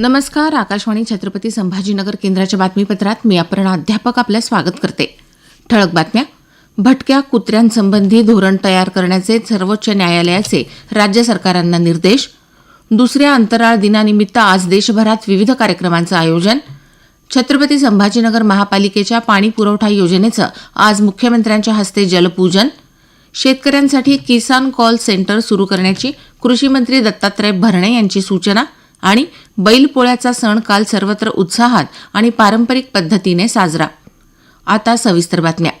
नमस्कार आकाशवाणी छत्रपती संभाजीनगर केंद्राच्या बातमीपत्रात मी अपर्णा अध्यापक आपलं स्वागत करते. ठळक बातम्या. भटक्या कुत्र्यांसंबंधी धोरण तयार करण्याचे सर्वोच्च न्यायालयाचे राज्य सरकारांना निर्देश. दुसऱ्या अंतराळ दिनानिमित्त आज देशभरात विविध कार्यक्रमांचं आयोजन. छत्रपती संभाजीनगर महापालिकेच्या पाणी पुरवठा योजनेचं आज मुख्यमंत्र्यांच्या हस्ते जलपूजन. शेतकऱ्यांसाठी किसान कॉल सेंटर सुरू करण्याची कृषीमंत्री दत्तात्रय भरणे यांची सूचना. आणि बैलपोळ्याचा सण काल सर्वत्र उत्साहात आणि पारंपरिक पद्धतीने साजरा. आता सविस्तर बातम्या.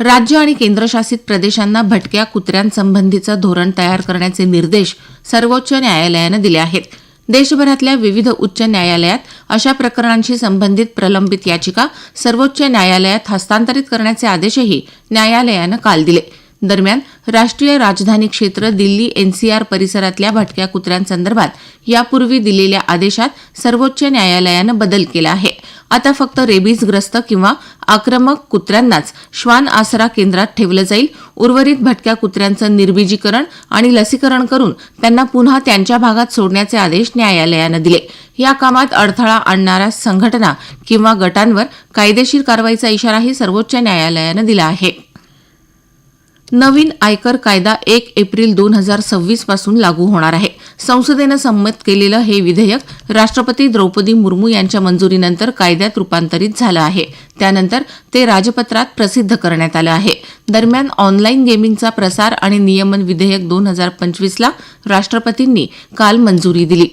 राज्य आणि केंद्रशासित प्रदेशांना भटक्या कुत्र्यांसंबंधीचं धोरण तयार करण्याचे निर्देश सर्वोच्च न्यायालयानं दिले आहेत. देशभरातल्या विविध उच्च न्यायालयात अशा प्रकरणांशी संबंधित प्रलंबित याचिका सर्वोच्च न्यायालयात हस्तांतरित करण्याचे आदेशही न्यायालयानं काल दिले. दरम्यान राष्ट्रीय राजधानी क्षेत्र दिल्ली एनसीआर परिसरातल्या भटक्या कुत्र्यांसंदर्भात यापूर्वी दिलेल्या आदेशात सर्वोच्च न्यायालयानं बदल केला आहे. आता फक्त रेबीजग्रस्त किंवा आक्रमक कुत्र्यांनाच श्वान आसरा केंद्रात ठेवलं जाईल. उर्वरित भटक्या कुत्र्यांचं निर्बीजीकरण आणि लसीकरण करून त्यांना पुन्हा त्यांच्या भागात सोडण्याचे आदेश न्यायालयानं दिले. या कामात अडथळा आणणाऱ्या संघटना किंवा गटांवर कायदेशीर कारवाईचा इशाराही सर्वोच्च न्यायालयानं दिला आहे. नवीन आयकर कायदा एक एप्रिल दोन हजार सव्वीसपासून लागू होणार आहे. संसदेनं संमत केलेलं हे विधेयक राष्ट्रपती द्रौपदी मुर्मू यांच्या मंजुरीनंतर कायद्यात रूपांतरित झालं आहे. त्यानंतर ते राजपत्रात प्रसिद्ध करण्यात आलं आहे. दरम्यान ऑनलाईन गेमिंगचा प्रसार आणि नियमन विधेयक दोन हजार पंचवीसला राष्ट्रपतींनी काल मंजुरी दिली.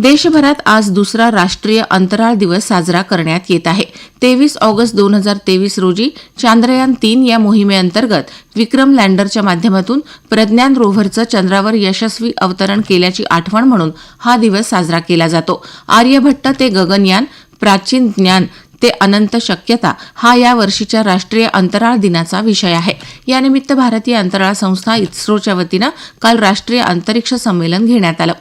देशभरात आज दुसरा राष्ट्रीय अंतराळ दिवस साजरा करण्यात येत आहे. तेवीस ऑगस्ट दोन हजार तेवीस रोजी चांद्रयान तीन या मोहिमेअंतर्गत विक्रम लँडरच्या माध्यमातून प्रज्ञान रोव्हरचं चंद्रावर यशस्वी अवतरण केल्याची आठवण म्हणून हा दिवस साजरा केला जातो. आर्यभट्ट ते गगनयान प्राचीन ज्ञान ते अनंत शक्यता हा या वर्षीच्या राष्ट्रीय अंतराळ दिनाचा विषय आहे. यानिमित्त भारतीय अंतराळ संस्था इस्रोच्या वतीनं काल राष्ट्रीय अंतरिक्ष संमेलन घेण्यात आलं.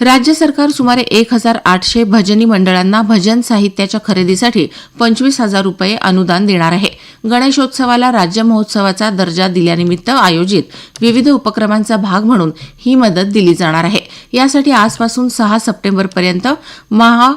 राज्य सरकार सुमारे एक हजार आठशे भजनी मंडळांना भजन साहित्याच्या खरेदीसाठी पंचवीस हजार रुपये अनुदान देणार आहे. गणेशोत्सवाला राज्य महोत्सवाचा दर्जा दिल्यानिमित्त आयोजित विविध उपक्रमांचा भाग म्हणून ही मदत दिली जाणार आहे. यासाठी आजपासून सहा सप्टेंबरपर्यंत महा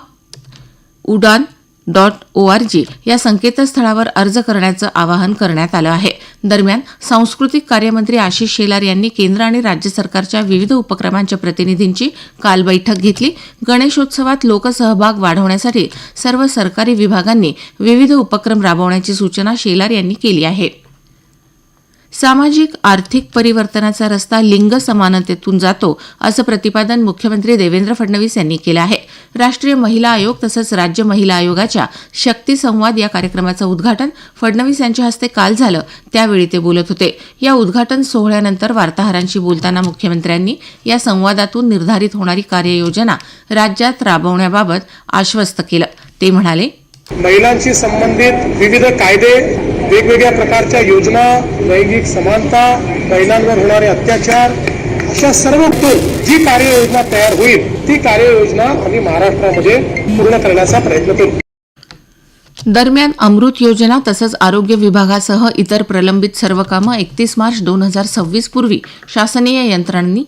उडान डॉट ओ आर जी या संकेतस्थळावर अर्ज करण्याचं आवाहन करण्यात आलं आहे. दरम्यान सांस्कृतिक कार्यमंत्री आशिष शेलार यांनी केंद्र आणि राज्य सरकारच्या विविध उपक्रमांच्या प्रतिनिधींची काल बैठक घेतली. गणेशोत्सवात लोकसहभाग वाढवण्यासाठी सर्व सरकारी विभागांनी विविध उपक्रम राबवण्याची सूचना शेलार यांनी केली आहे. सामाजिक आर्थिक परिवर्तनाचा रस्ता लिंग समानतेतून जातो असं प्रतिपादन मुख्यमंत्री देवेंद्र फडणवीस यांनी केलं आहे. राष्ट्रीय महिला आयोग तसंच राज्य महिला आयोगाच्या शक्ती संवाद या कार्यक्रमाचं उद्घाटन फडणवीस यांच्या हस्ते काल झालं त्यावेळी ते बोलत होते. या उद्घाटन सोहळ्यानंतर वार्ताहरांशी बोलताना मुख्यमंत्र्यांनी या संवादातून निर्धारित होणारी कार्ययोजना राज्यात राबवण्याबाबत आश्वस्त केलं. ते म्हणाले महिलांशी संबंधित विविध कायदे वेगवेगळ्या प्रकारच्या योजना लैंगिक समानता महिलांवर होणारे अत्याचार अशा सर्व जी कार्ययोजना तयार होईल ती कार्ययोजना आम्ही महाराष्ट्रामध्ये पूर्ण करण्याचा प्रयत्न करू. दरम्यान अमृत योजना तसंच आरोग्य विभागासह इतर प्रलंबित सर्व कामं एकतीस मार्च दोन हजार सव्वीस पूर्वी शासनीय यंत्रणांनी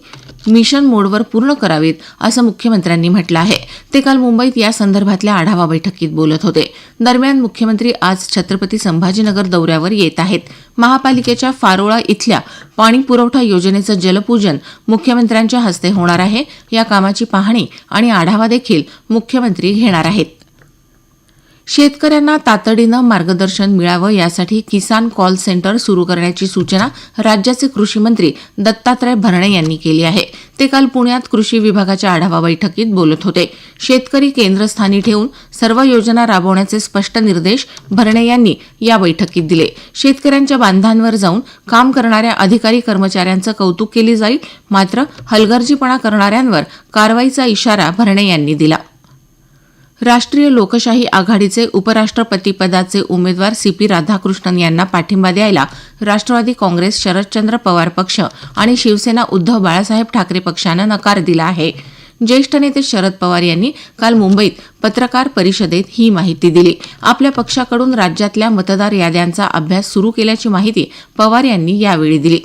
मिशन मोडवर पूर्ण करावीत असं मुख्यमंत्र्यांनी म्हटलं आहे. ते काल मुंबईत या संदर्भातल्या आढावा बैठकीत बोलत होते. दरम्यान मुख्यमंत्री आज छत्रपती संभाजीनगर दौऱ्यावर येत आहेत. महापालिकेच्या फारोळा इथल्या पाणी पुरवठा योजनेचं जलपूजन मुख्यमंत्र्यांच्या हस्ते होणार आहे. या कामाची पाहणी आणि आढावा देखील मुख्यमंत्री घेणार आहेत. शेतकऱ्यांना तातडीनं मार्गदर्शन मिळावं यासाठी किसान कॉल सेंटर सुरू करण्याची सूचना राज्याचे कृषी मंत्री दत्तात्रय भरणे यांनी केली आहे. ते काल पुण्यात कृषी विभागाच्या आढावा बैठकीत बोलत होते. शेतकरी केंद्रस्थानी ठेवून सर्व योजना राबवण्याचे स्पष्ट निर्देश भरणे यांनी या बैठकीत दिले. शेतकऱ्यांच्या बांधांवर जाऊन काम करणाऱ्या अधिकारी कर्मचाऱ्यांचं कौतुक केले जाईल मात्र हलगर्जीपणा करणाऱ्यांवर कारवाईचा इशारा भरणे यांनी दिला. राष्ट्रीय लोकशाही आघाडीचे उपराष्ट्रपतीपदाचे उमेदवार सी पी राधाकृष्णन यांना पाठिंबा द्यायला राष्ट्रवादी काँग्रेस शरदचंद्र पवार पक्ष आणि शिवसेना उद्धव बाळासाहेब ठाकरे पक्षानं नकार दिला आहे. ज्येष्ठ नेते शरद पवार यांनी काल मुंबईत पत्रकार परिषदेत ही माहिती दिली. आपल्या पक्षाकडून राज्यातल्या मतदार याद्यांचा अभ्यास सुरू केल्याची माहिती पवार यांनी यावेळी दिली.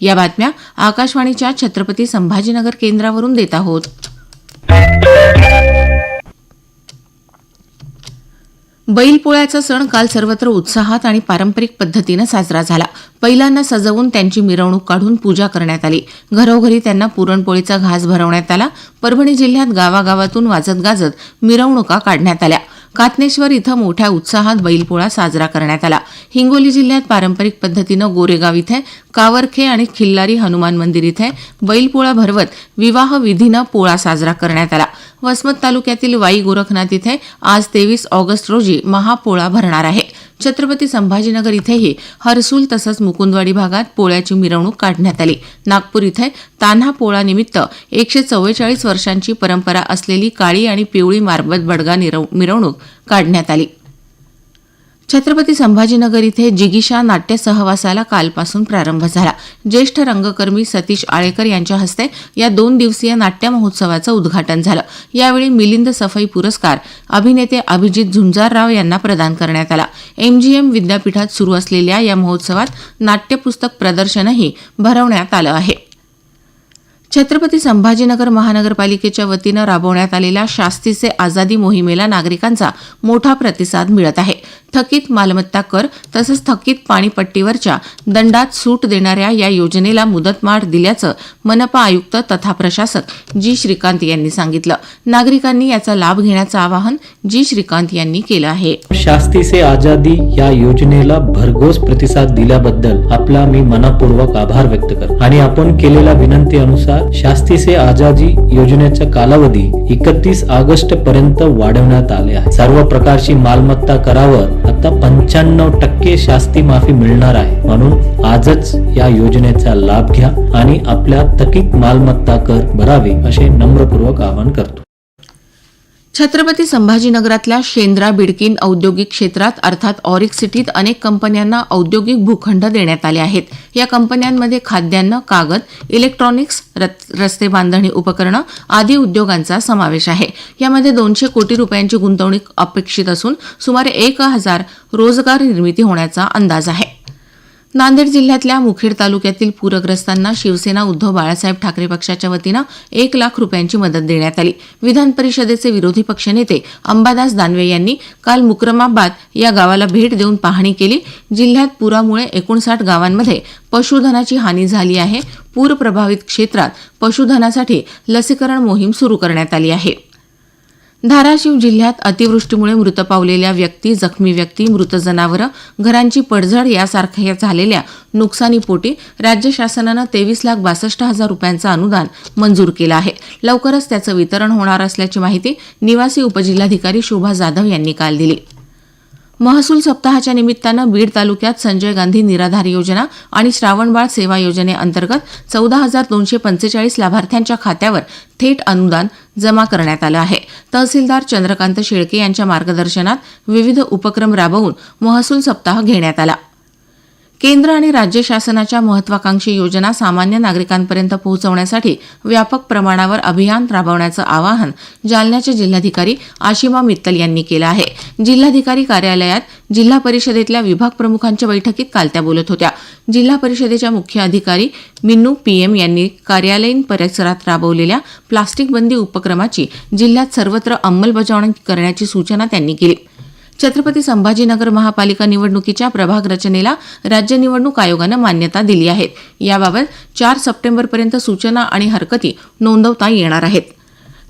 या बातम्या आकाशवाणीच्या छत्रपती संभाजीनगर केंद्रावरून देत आहोत. बैलपोळ्याचा सण काल सर्वत्र उत्साहात आणि पारंपरिक पद्धतीनं साजरा झाला. बैलांना सजवून त्यांची मिरवणूक काढून पूजा करण्यात आली. घरोघरी त्यांना पुरणपोळीचा घास भरवण्यात आला. परभणी जिल्ह्यात गावागावातून वाजत गाजत मिरवणुका काढण्यात आल्या. कातनेश्वर इथं मोठ्या उत्साहात बैलपोळा साजरा करण्यात आला. हिंगोली जिल्ह्यात पारंपरिक पद्धतीनं गोरेगाव इथे कावरखे आणि खिल्लारी हनुमान मंदिर इथे बैलपोळा भरवत विवाह विधीनं पोळा साजरा करण्यात आला. वसमत तालुक्यातील वाई गोरखनाथ इथे आज तेवीस ऑगस्ट रोजी महापोळा भरणार आहे. छत्रपती संभाजीनगर इथेही हरसूल तसंच मुकुंदवाडी भागात पोळ्याची मिरवणूक काढण्यात आली. नागपूर इथे तान्हा पोळा निमित्त एकशे चव्वेचाळीस वर्षांची परंपरा असलेली काळी आणि पिवळी मारबत बडगा निरव- मिरवणूक काढण्यात आली. छत्रपती संभाजीनगर इथे जिगिशा नाट्य सहवासाला कालपासून प्रारंभ झाला. ज्येष्ठ रंगकर्मी सतीश आळेकर यांच्या हस्ते या दोन दिवसीय नाट्य महोत्सवाचं उद्घाटन झालं. यावेळी मिलिंद सफाई पुरस्कार अभिनेते अभिजित झुंजारराव यांना प्रदान करण्यात आला. एमजीएम विद्यापीठात सुरू असलेल्या या महोत्सवात नाट्यपुस्तक प्रदर्शनही भरवण्यात आलं आहे. छत्रपती संभाजीनगर महानगरपालिकेच्या वतीनं राबवण्यात आलेल्या शास्तीचे आझादी मोहिमेला नागरिकांचा मोठा प्रतिसाद मिळत आहे. थकीत मालमत्ता कर तसंच थकीत पाणीपट्टीवरच्या दंडात सूट देणाऱ्या या योजनेला मुदतवाढ दिल्याचं मनपा आयुक्त तथा प्रशासक जी श्रीकांत यांनी सांगितलं. नागरिकांनी याचा लाभ घेण्याचं आवाहन जी श्रीकांत यांनी केलं आहे. शास्ती से आजादी या योजनेला भरघोस प्रतिसाद दिल्याबद्दल आपला मी मनापूर्वक आभार व्यक्त करतो. आणि आपण केलेल्या विनंती अनुसार शास्ती से आजादी योजनेचा कालावधी एकतीस ऑगस्ट पर्यंत वाढवण्यात आले आहे. सर्व प्रकारची मालमत्ता करावर आता पंच्याण्णव टक्के शास्ती माफी मिळणार आहे. म्हणून आजच या योजनेचा लाभ घ्या आणि आपल्या थकीत मालमत्ता कर भरावे असे नम्रपूर्वक आवाहन करतो. छत्रपती संभाजीनगरातल्या शेंद्रा बिडकीन औद्योगिक क्षेत्रात अर्थात ऑरिक सिटीत अनेक कंपन्यांना औद्योगिक भूखंड देण्यात आले आहेत. या कंपन्यांमध्ये खाद्यान्न कागद इलेक्ट्रॉनिक्स रस्ते बांधणी उपकरणं आदी उद्योगांचा समावेश आहे. यामध्ये दोनशे कोटी रुपयांची गुंतवणूक अपेक्षित असून सुमारे एक हजार रोजगार निर्मिती होण्याचा अंदाज आहे. नांदेड जिल्ह्यातल्या मुखेड तालुक्यातील पूरग्रस्तांना शिवसेना उद्धव बाळासाहेब ठाकरे पक्षाच्या वतीनं एक लाख रुपयांची मदत देण्यात आली. विधान परिषदेचे विरोधी पक्षनेते अंबादास दानवे यांनी काल मुक्रमाबाद या गावाला भेट देऊन पाहणी केली. जिल्ह्यात पुरामुळे एकोणसाठ गावांमध्ये पशुधनाची हानी झाली आहे. पूर प्रभावित क्षेत्रात पशुधनासाठी लसीकरण मोहीम सुरू करण्यात आली आहे. धाराशिव जिल्ह्यात अतिवृष्टीमुळे मृत पावलेल्या व्यक्ती जखमी व्यक्ती मृत जनावरं घरांची पडझड यासारख्या झालेल्या नुकसानीपोटी राज्य शासनानं तेवीस लाख बासष्ट हजार रुपयांचं अनुदान मंजूर केलं आहे. लवकरच त्याचं वितरण होणार असल्याची माहिती निवासी उपजिल्हाधिकारी शोभा जाधव यांनी काल दिली. महसूल सप्ताहाच्या निमित्तानं बीड तालुक्यात संजय गांधी निराधार योजना आणि श्रावणबाळ सेवा योजनेअंतर्गत चौदा हजार दोनशे पंचेचाळीस लाभार्थ्यांच्या खात्यावर थेट अनुदान जमा करण्यात आलं आहे. तहसीलदार चंद्रकांत शेळके यांच्या मार्गदर्शनात विविध उपक्रम राबवून महसूल सप्ताह घेण्यात आला. केंद्र आणि राज्य शासनाच्या महत्वाकांक्षी योजना सामान्य नागरिकांपर्यंत पोहोचवण्यासाठी व्यापक प्रमाणावर अभियान राबवण्याचं आवाहन जालन्याचे जिल्हाधिकारी आशिमा मित्तल यांनी केलं आहे. जिल्हाधिकारी कार्यालयात जिल्हा परिषदेतल्या विभाग प्रमुखांच्या बैठकीत काल त्या बोलत होत्या. जिल्हा परिषदेच्या मुख्य अधिकारी मिन्नू पीएम यांनी कार्यालयीन परिसरात राबवलेल्या प्लास्टिक बंदी उपक्रमाची जिल्ह्यात सर्वत्र अंमलबजावणी करण्याची सूचना त्यांनी केली. छत्रपती संभाजीनगर महापालिका निवडणुकीच्या प्रभाग रचनेला राज्य निवडणूक आयोगानं मान्यता दिली आहे. याबाबत चार सप्टेंबरपर्यंत सूचना आणि हरकती नोंदवता येणार आहेत.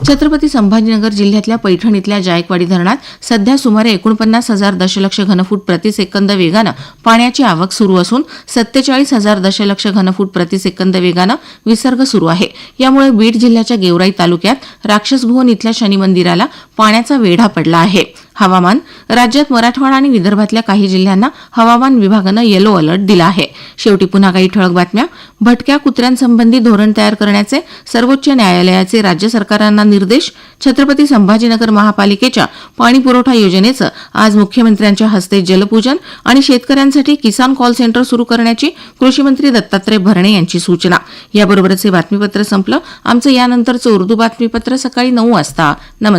छत्रपती संभाजीनगर जिल्ह्यातल्या पैठण इथल्या जायकवाडी धरणात सध्या सुमारे एकोणपन्नास हजार दशलक्ष घनफूट प्रतिसेकंद वेगानं पाण्याची आवक सुरू असून सत्तेचाळीस हजार दशलक्ष घनफूट प्रतिसेकंद वेगानं विसर्ग सुरू आहे. यामुळे बीड जिल्ह्याच्या गेवराई तालुक्यात राक्षसभुवन इथल्या शनी मंदिराला पाण्याचा वेढा पडला आहे. हवामान राज्यात मराठवाडा आणि विदर्भातल्या काही जिल्ह्यांना हवामान विभागानं येलो अलर्ट दिला आहे. शेवटी पुन्हा काही ठळक बातम्या. भटक्या कुत्र्यांसंबंधी धोरण तयार करण्याचे सर्वोच्च न्यायालयाचे राज्य सरकारांना निर्देश. छत्रपती संभाजीनगर महापालिकेच्या पाणी पुरवठा योजनेचं आज मुख्यमंत्र्यांच्या हस्ते जलपूजन आणि शेतकऱ्यांसाठी किसान कॉल सेंटर सुरू करण्याची कृषीमंत्री दत्तात्रय भरणे यांची सूचना. याबरोबरच हे बातमीपत्र संपलं. आमचं यानंतरचं उर्दू बातमीपत्र सकाळी नऊ वाजता. नमस्कार.